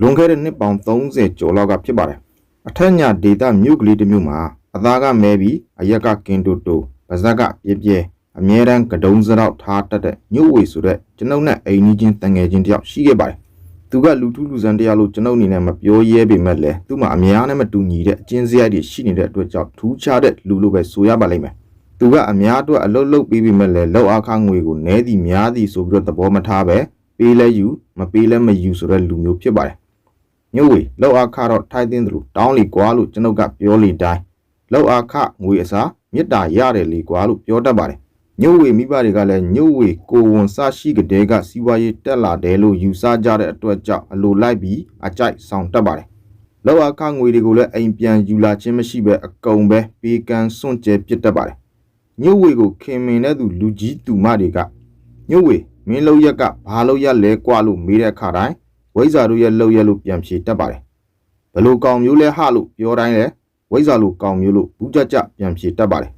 လွန်ခဲ့တဲ့နှစ်ပေါင်း30ကျော်လောက်ကဖြစ်ပါတယ်အထက်ညာဒေတာမြို့ကလေးတစ်မြို့မှာအသားကမဲပြီးအရက်ကကင်တိုတိုပါဇက်ကပြဲပြဲအမြဲတမ်းကဒုံစရောက်ထားတတ်တဲ့ညို့ဝေဆိုတဲ့ကျွန်ုပ်နဲ့အိမ်ကြီးချင်းတငယ်ချင်းတယောက်ရှိခဲ့ပါတယ်သူကလူထုလူဆန်းတရားလို့ကျွန်ုပ်အနေနဲ့မပြောရဲပေမဲ့လည်းသူ့မှာအများနဲ့မတူညီတဲ့အကျဉ်းစရိုက်တွေရှိနေတဲ့အတွက်ကြောင့်ထူးခြားတဲ့လူလို့ပဲဆိုရပါလိမ့်မယ်သူကအများအတွက်အလုတ်လုတ်ပြီးပြီမဲ့လည်းလောက်အခငွေကိုနည်းသည်များသည်ဆိုပြီးတော့သဘောမထားပဲပေးလဲယူမပေးလဲမယူဆိုတဲ့လူမျိုးဖြစ်ပါတယ် ညို့ဝေလောက်အခတော့ထိုက်တင်းသလိုတောင်းလီကွာလို့ကျွန်ုပ်ကပြောလေတိုင်းလောက်အခငွေအစားမေတ္တာရတယ်လေကွာလို့ပြောတတ်ပါတယ်ညို့ဝေမိဘတွေကလည်းညို့ဝေကိုဝန်စရှိကတဲ့ကစီးပွားရေးတက်လာတယ်လို့ယူဆကြတဲ့အတွက်ကြောင့်အလိုလိုက်ပြီးအကြိုက်ဆောင်တတ်ပါတယ်လောက်အခငွေတွေကိုလည်းအိမ်ပြန်ယူလာခြင်းမရှိပဲအကုန်ပဲပေးကမ်းစွန့်ကြဲပစ်တတ်ပါတယ်ညို့ဝေကိုခင်မင်တဲ့သူလူကြီးသူမတွေကညို့ဝေမင်းလောက်ရက်ကဘာလောက်ရက်လဲကွာလို့မေးတဲ့အခါတိုင်း ဝိဇ္ဇာတို့ရဲ့လောက်ရက်လို့ပြန်ဖြေတတ်ပါတယ်ဘလို့ကောင်မျိုးလဲဟလို့ပြောတိုင်းလဲဝိဇ္ဇာလို့ကောင်မျိုးလို့ဘူးကြကြပြန်ဖြေတတ်ပါတယ်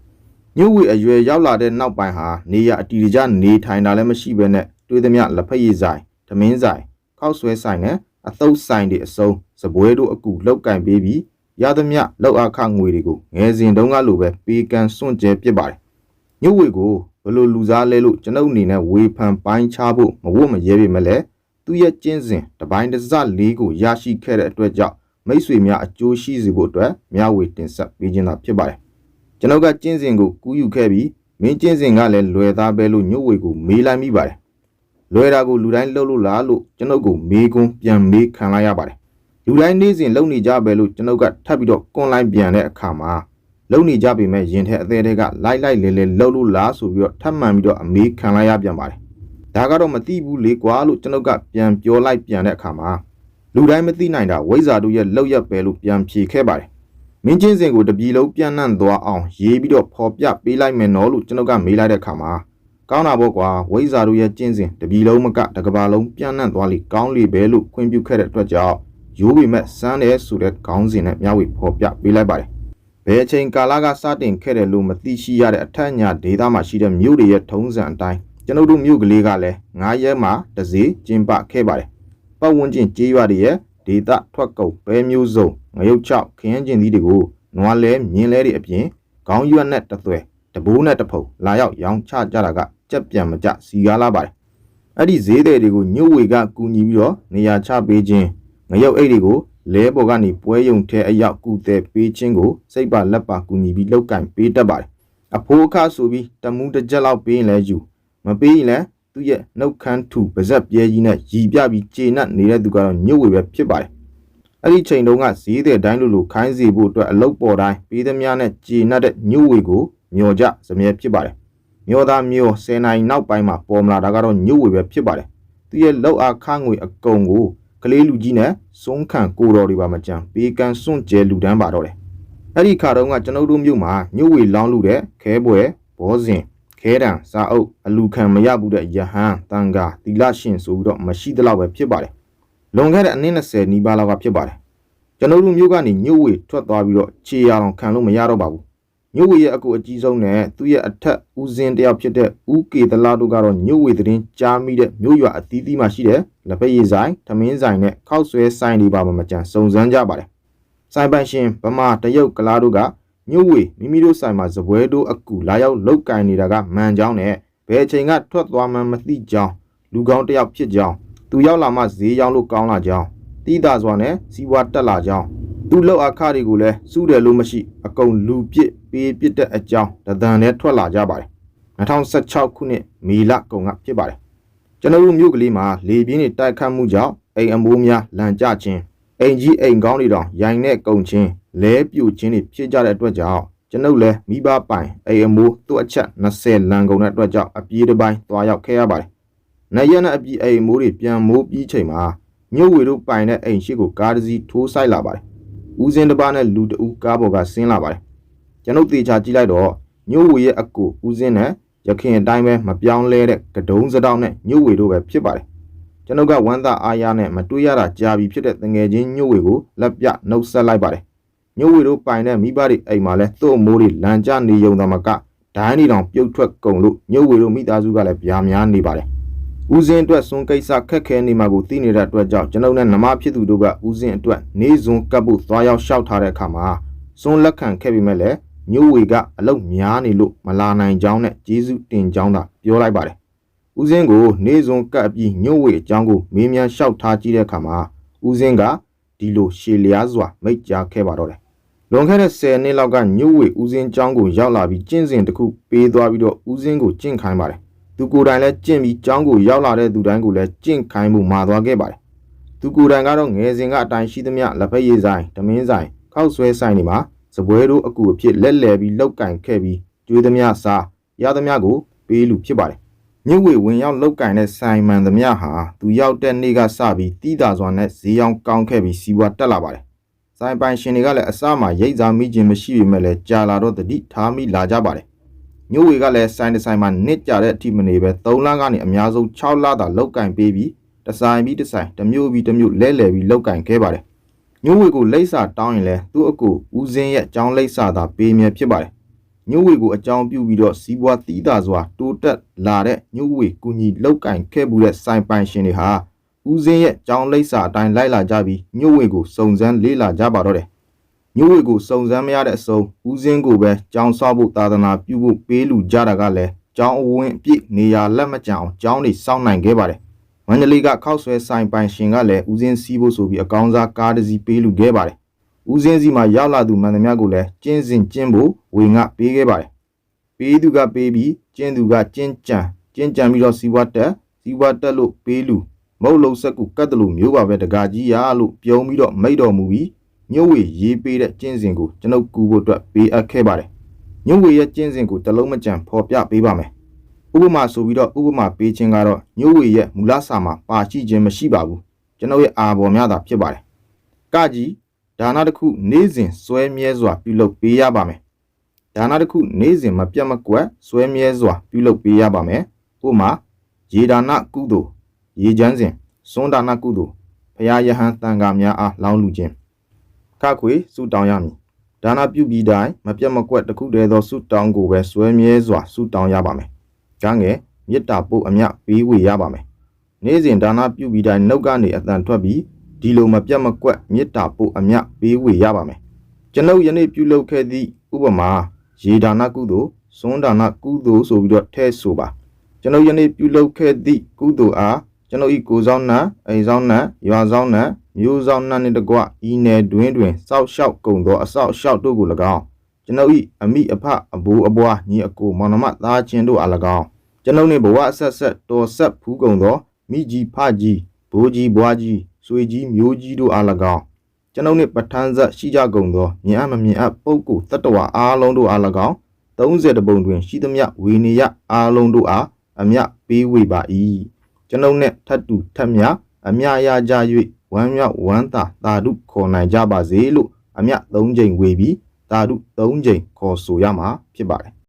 ညို့ဝေအရွယ်ရောက်လာတဲ့နောက်ပိုင်းဟာနေရအတီတကြနေထိုင်တာလည်းမရှိဘဲနဲ့တွေးသမျှလက်ဖက်ရည်ဆိုင်ဓမင်းဆိုင်ခောက်ဆွဲဆိုင်နဲ့အသုတ်ဆိုင်တွေအစုံစပွဲတို့အကူလောက်ကင်ပေးပြီးရသမျှလောက်အခငွေတွေကိုငယ်စဉ်တုန်းကလိုပဲပေးကမ်းစွန့်ကြဲပစ်ပါတယ်ညုတ်ဝေကိုဘလို့လူစားလဲလို့ကျွန်ုပ်အနေနဲ့ဝေဖန်ပိုင်းချဖို့မဝတ်မရဲပေမဲ့လည်း သူ့ရဲ့ကျင့်စဉ်တပိုင်းတစ်စလေးကိုရရှိခဲ့တဲ့အတွက်ကြောင့်မိတ်ဆွေများအကျိုးရှိစေဖို့အတွက်မျှဝေတင်ဆက်ပေးခြင်းသာဖြစ်ပါတယ်ကျွန်ုပ်ကကျင့်စဉ်ကိုကူးယူခဲ့ပြီးမင်းကျင့်စဉ်ကလည်းလွယ်သားပဲလို့ညုတ်ဝေကိုမေးလိုက်မိပါတယ်လွယ်တာကိုလူတိုင်းလှုပ်လို့လားလို့ကျွန်ုပ်ကိုမေးခွန်းပြန်မေးခံလိုက်ရပါတယ်လူတိုင်းနေ့စဉ်လုပ်နေကြပဲလို့ကျွန်ုပ်ကထပ်ပြီးတော့ကွန်လိုက်ပြန်တဲ့အခါမှာလုံနေကြပေမဲ့ရင်ထဲအသေးတွေကလိုက်လိုက်လဲလဲလှုပ်လို့လားဆိုပြီးတော့ထပ်မှန်ပြီးတော့အမေးခံလိုက်ရပြန်ပါတယ်။ ဒါကတော့မသိဘူးလေကွာလို့ကျွန်ုပ်ကပြန်ပြောလိုက်ပြန်တဲ့အခါမှာလူတိုင်းမသိနိုင်တာဝိဇာတို့ရဲ့လောက်ရက်ပဲလို့ပြန်ဖြေခဲ့ပါတယ်။မင်းချင်းစင်ကိုတပြီလုံးပြန်နှံ့သွားအောင်ရေးပြီးတော့ဖော်ပြပေးလိုက်မယ်နော်လို့ကျွန်ုပ်ကမေးလိုက်တဲ့အခါမှာကောင်းတာပေါ့ကွာဝိဇာတို့ရဲ့ကျင့်စဉ်တပြီလုံးမကတကဘာလုံးပြန်နှံ့သွားလိကောင်းလိပဲလို့ခွင့်ပြုခဲ့တဲ့အတွက်ကြောင့်ရိုးပေမဲ့စမ်းတယ်ဆိုတဲ့ခေါင်းစဉ်နဲ့မျှဝေဖော်ပြပေးလိုက်ပါတယ်ဘယ်အချိန်ကာလကစတင်ခဲ့တယ်လို့မသိရှိရတဲ့အထက်ညာဒေသမှာရှိတဲ့မြို့တွေရဲ့ထုံးစံအတိုင်း ကျွန်ုပ်တို့မြို့ကလေးကလည်း9ရက်မှတစ်စီကျင်းပခဲ့ပါတယ်။ပတ်ဝန်းကျင်ကြေးရွာတွေရဲ့ဒေသထွက်ကုန်ပဲမျိုးစုံငရုတ်ချောက်ခရမ်းကျင်သီးတွေကိုနွားလဲမြင်းလဲတွေအပြင်ခေါင်းရွက်နဲ့တသွဲတဘိုးနဲ့တဖုံလာရောက်ရောင်းချကြတာကကြက်ပြန်မကြစီကားလာပါတယ်။အဲ့ဒီဈေးတွေတွေကိုညှို့ဝေကကူညီပြီးတော့နေရာချပေးခြင်းငရုတ်အိတ်တွေကိုလဲပေါ်ကနေပွဲယုံထဲအရောက်ကူတဲ့ပေးခြင်းကိုစိတ်ပါလက်ပါကူညီပြီးလောက်ကင်ပေးတတ်ပါတယ်အဖိုးအခဆိုပြီးတမူးတစ်ကြက်လောက်ပေးရင်လည်းယူ မပေးရင်လည်းသူ့ရဲ့နှုတ်ခမ်းထူပါဇက်ပြဲကြီးနဲ့ရီပြပြီးကျေနပ်နေတဲ့သူကတော့ညှို့ဝေပဲဖြစ်ပါတယ်အဲ့ဒီချိန်တုန်းကဈေးတဲ့တိုင်းလိုလိုခိုင်းစီဖို့အတွက်အလုတ်ပေါ်တိုင်းပေးသမျှနဲ့ကျေနပ်တဲ့ညှို့ဝေကိုမျောကြစမြဲဖြစ်ပါတယ်မျောသားမျော10နိုင်နောက်ပိုင်းမှာပေါ်မလာတာကတော့ညှို့ဝေပဲဖြစ်ပါတယ်သူရဲ့လောက်အားခငွေအကုန်ကိုကလေးလူကြီးနဲ့စုံးခံကိုတော်တွေပါမကြံပေးကန်စွန့်ကျဲလူတန်းပါတော့တယ်အဲ့ဒီခါတုန်းကကျွန်ုပ်တို့မြို့မှာညှို့ဝေလောင်းလူတဲ့ခဲပွဲဘောဇင် ခဲတံစာအုပ်အလူခံမရဘူးတဲ့ယဟန်တန်ကာသီလရှင်ဆိုပြီးတော့မရှိသလောက်ပဲဖြစ်ပါတယ်လွန်ခဲ့တဲ့အနည်း20နီးပါးလောက်ကဖြစ်ပါတယ်ကျွန်တော်တို့မြို့ကနေညှို့ဝေထွက်သွားပြီးတော့ခြေရအောင်ခံလို့မရတော့ပါဘူးညှို့ဝေရဲ့အကူအကြီးဆုံးနဲ့သူ့ရဲ့အထက်ဦးစင်းတယောက်ဖြစ်တဲ့ဦးကေတလာတို့ကတော့ညှို့ဝေသတင်းကြားမိတဲ့မြို့ရွာအသီးသီးမှာရှိတဲ့လက်ဖက်ရည်ဆိုင်ထမင်းဆိုင်နဲ့ခောက်ဆွဲဆိုင်တွေပါမကြံစုံစမ်းကြပါတယ်ဆိုင်ပိုင်ရှင်ဗမာတရုတ်ကလားတို့က ညှို့ဝေမိမိတို့ဆိုင်မှာဇပွဲတို့အကူလာရောက်လောက်ကင်နေတာကမှန်ကြောင်းနဲ့ဘယ်အချိန်ကထွက်သွားမှန်းမသိကြောင်းလူကောင်းတစ်ယောက်ဖြစ်ကြောင်းသူရောက်လာမှဈေးရောက်လို့ကောင်းလာကြောင်းတိတာစွာနဲ့စီးပွားတက်လာကြောင်းသူ့လောက်အခတွေကိုလည်းစုတယ်လို့မရှိ အကုန်လူပစ်ပေးပစ်တဲ့အကြောင်းတဒံနဲ့ထွက်လာကြပါတယ်2016ခုနှစ်မေလကုန်ကဖြစ်ပါတယ်ကျွန်တော်တို့မြို့ကလေးမှာလေပြင်းတွေတိုက်ခတ်မှုကြောင့်အိမ်အမိုးများလန်ကျခြင်းအိမ်ကြီးအိမ်ကောင်းတွေတောင်ရိုင်နဲ့ကုံချင်း လဲပြိုခြင်းတွေဖြစ်ကြတဲ့အတွက်ကြောင့်ကျွန်ုပ်လည်းမိဘပိုင်အိမ်အမိုးသူ့အချက်20လန်ကုန်တဲ့အတွက်ကြောင့်အပြေးတစ်ပိုင်းသွားရောက်ခဲ့ရပါတယ်။နရက်နဲ့အပြေးအိမ်မိုးတွေပြန်မိုးပြီးချိန်မှာမြို့ဝေတို့ပိုင်တဲ့အိမ်ရှိကိုကားတစ်စီးထိုးဆိုင်လာပါတယ်။ဦးစင်းတစ်ပါးနဲ့လူတဦးကားပေါ်ကဆင်းလာပါတယ်။ကျွန်ုပ်တေချာကြည့်လိုက်တော့မြို့ဝေရဲ့အကူဦးစင်းနဲ့ရခင်အတိုင်းပဲမပြောင်းလဲတဲ့ကဒုံးစတောင်းနဲ့ညှို့ဝေတို့ပဲဖြစ်ပါတယ်ကျွန်ုပ်ကဝမ်းသာအားရနဲ့မတွေးရတာကြာပြီဖြစ်တဲ့တငယ်ချင်းညှို့ဝေကိုလက်ပြနှုတ်ဆက်လိုက်ပါတယ် ညှို့ဝေတို့ပိုင်တဲ့မိဘတွေအိမ်မှာလဲသူ့အမိုးတွေလန်ကျနေုံသမကဒိုင်းနေတောင်ပြုတ်ထွက်ကုန်လို့ညှို့ဝေတို့မိသားစုကလည်းဗျာများနေပါတယ်ဦးစင်းအတွက်စွန်ကိစ္စခက်ခဲနေမှာကိုသိနေတဲ့အတွက်ကြောင့်ကျွန်ုပ်နဲ့နမဖြစ်သူတို့ကဦးစင်းအတွက်နေစွန်ကပ်ဖို့သွားရောက်လျှောက်ထားတဲ့အခါမှာစွန်လက်ခံခဲ့ပေမဲ့လည်းညို့ဝေကအလုတ်များနေလို့မလာနိုင်ကြောင်းနဲ့ဂျေစုတင်ကြောင်းသာပြောလိုက်ပါတယ်။ဦးစင်းကိုနေစွန်ကပ်ပြီးညို့ဝေအကြောင်းကိုမေးမြန်းလျှောက်ထားကြည့်တဲ့အခါမှာဦးစင်းကဒီလိုရှေလျားစွာမိတ်ကြားခဲ့ပါတော့တယ်။ လွန်ခဲ့တဲ့10နှစ်လောက်ကညို့ဝေဦးစင်းကြောင်းကိုရောက်လာပြီးကျင့်စဉ်တစ်ခုပေးသွားပြီးတော့ဦးစင်းကိုကျင့်ခိုင်းပါတယ်။သူကိုယ်တိုင်လည်းကျင့်ပြီးကြောင်းကိုရောက်လာတဲ့သူတိုင်းကိုလည်းကျင့်ခိုင်းမှုမှာသွားခဲ့ပါတယ်။သူကိုယ်တိုင်ကတော့ငယ်စဉ်ကအတိုင်းရှိသမျှလက်ဖက်ရည်ဆိုင်၊ဓမင်းဆိုင်၊ခောက်ဆွဲဆိုင်တွေမှာစပွဲတို့အကူအဖြစ်လက်လဲပြီးလောက်ကင်ခဲ့ပြီးကျွေးသမျှစားရသမျှကိုပေးလူဖြစ်ပါတယ်။မြုပ်ဝေဝင်ရောက်လောက်ကင်တဲ့ဆိုင်မှန်သမျှဟာသူရောက်တဲ့နေ့ကစပြီးတီးတာစွာနဲ့ဈေးအောင်ကောင်းခဲ့ပြီးစီးပွားတက်လာပါတယ်။ ဆိုင်ပိုင်ရှင်တွေကလည်းအစမှရိတ်စားမိခြင်းမရှိပေမဲ့လည်းကြာလာတော့တတိထားမိလာကြပါတယ်။ညို့ဝေကလည်းဆိုင်တစ်ဆိုင်မှာနစ်ကြတဲ့အထိမနေပဲ3လကနေအများဆုံး6လသာလောက်ကင်ပေးပြီးတဆိုင်ပြီးတဆိုင်တစ်မျိုးပြီးတစ်မျိုးလဲလဲပြီးလောက်ကင်ခဲ့ပါတယ်။ညို့ဝေကိုလိမ့်စာတောင်းရင်လည်းသူ့အကူဦးစင်းရဲ့အကြောင်းလိမ့်စာသာပေးမြဲဖြစ်ပါတယ်။ညို့ဝေကိုအကြောင်းပြုပြီးတော့စီးပွားတီးတာစွာတိုးတက်လာတဲ့ညို့ဝေကူညီလောက်ကင်ခဲ့မှုတဲ့ဆိုင်ပိုင်ရှင်တွေဟာ ဦးစင်းရဲ့အကြောင်းလိမ့်စာအတိုင်းလိုက်လာကြပြီးညို့ဝေကိုစုံစမ်းလေးလာကြပါတော့တယ်။ညို့ဝေကိုစုံစမ်းမရတဲ့အစုံဦးစင်းကိုပဲကြောင်းဆောက်ဖို့သာသနာပြုဖို့ပေးလူကြတာကလည်းကြောင်းအဝင်းအပြည့်နေရာလက်မကျအောင်ကြောင်းတွေစောင့်နိုင်ခဲ့ပါတယ်။မန္တလေးကခောက်ဆွဲဆိုင်ပိုင်ရှင်ကလည်းဦးစင်းစီးဖို့ဆိုပြီးအကောင်းစားကားတစ်စီးပေးလူခဲ့ပါတယ်။ဦးစင်းစီမှာရောက်လာသူမှန်သမျှကိုလည်းကျင်းစင်ကျင်းဖို့ဝေငှပေးခဲ့ပါတယ်။ပေးသူကပေးပြီးကျင်းသူကကျင်းကြံကျင်းကြံပြီးတော့စီးပွားတက်စီးပွားတက်လို့ပေးလူ မုတ်လုံးဆက်ကူကတ်တယ်လို့မျိုးပါပဲတကာကြီးရလို့ပြုံးပြီးတော့မိတ်တော်မူပြီးညို့ဝေရေးပေးတဲ့ကျင်းစင်ကိုကျွန်ုပ်ကူဖို့အတွက်ပေးအပ်ခဲ့ပါတယ်။ညို့ဝေရဲ့ကျင်းစင်ကိုတလုံးမကြံဖော်ပြပေးပါမယ်။ဥပမာဆိုပြီးတော့ဥပမာပေးခြင်းကတော့ညို့ဝေရဲ့မူလစာမှာပါရှိခြင်းမရှိပါဘူး။ကျွန်ုပ်ရဲ့အာဘော်များသာဖြစ်ပါတယ်။ကကြီးဒါနတစ်ခုနေ့စဉ်စွဲမြဲစွာပြုလုပ်ပေးရပါမယ်။ဒါနတစ်ခုနေ့စဉ်မပြတ်မကွက်စွဲမြဲစွာပြုလုပ်ပေးရပါမယ်။ဥပမာရေဒါနကုသိုလ် ရေချမ်းစဉ်စွန်းဒါနကုသိုလ်ဘုရားယဟန်တန်ခါများအားလောင်းလူခြင်းခခွေဆုတောင်းရမည်ဒါနပြုပြီးတိုင်းမပြတ်မကွက်တစ်ခုတည်းသောဆုတောင်းကိုပဲစွဲမြဲစွာဆုတောင်းရပါမယ်။ကငယ်မေတ္တာပို့အမြပေးဝေရပါမယ်။နေ့စဉ်ဒါနပြုပြီးတိုင်းနှုတ်ကနေအတန်ထွက်ပြီးဒီလိုမပြတ်မကွက်မေတ္တာပို့အမြပေးဝေရပါမယ်။ကျွန်ုပ်ယနေ့ပြုလုပ်ခဲ့သည့်ဥပမာရေဒါနကုသိုလ်စွန်းဒါနကုသိုလ်ဆိုပြီးတော့ထဲဆိုပါကျွန်ုပ်ယနေ့ပြုလုပ်ခဲ့သည့်ကုသိုလ်အား ကျွန်ုပ်ဤကိုဆောင်နံအိမ်ဆောင်နံရွာဆောင်နံမျိုးဆောင်နံနှင့်တကွဤနယ်တွင်တွင်စောက်ရှောက်ကုန်သောအစောက်ရှောက်တို့ကို၎င်းကျွန်ုပ်ဤအမိအဖအဘိုးအဘွားညီအကိုမောင်နှမသားချင်းတို့အား၎င်းကျွန်ုပ်နှင့်ဘဝအဆက်ဆက်တော်ဆက်ဖူးကုန်သောမိကြီးဖကြီးဘိုးကြီးဘွားကြီးဆွေကြီးမျိုးကြီးတို့အား၎င်းကျွန်ုပ်နှင့်ပဋ္ဌာန်းဆက်ရှိကြကုန်သောမြင်အပ်မမြင်အပ်ပုဂ္ဂိုလ်တ attva အားလုံးတို့အား၎င်း30တပုံတွင်ရှိသမျှဝေနေယအားလုံးတို့အားအမြပေးဝေပါ၏ ကျွန်ုပ်နှင့်ထပ်တူထပ်မြအမြရကြ၍ဝမ်းမြောက်ဝမ်းသာသာဓုခေါ်နိုင်ကြပါစေလို့အမြ၃ချိန်ဝေပြီးသာဓု၃ချိန်ခေါ်ဆိုရမှာဖြစ်ပါတယ်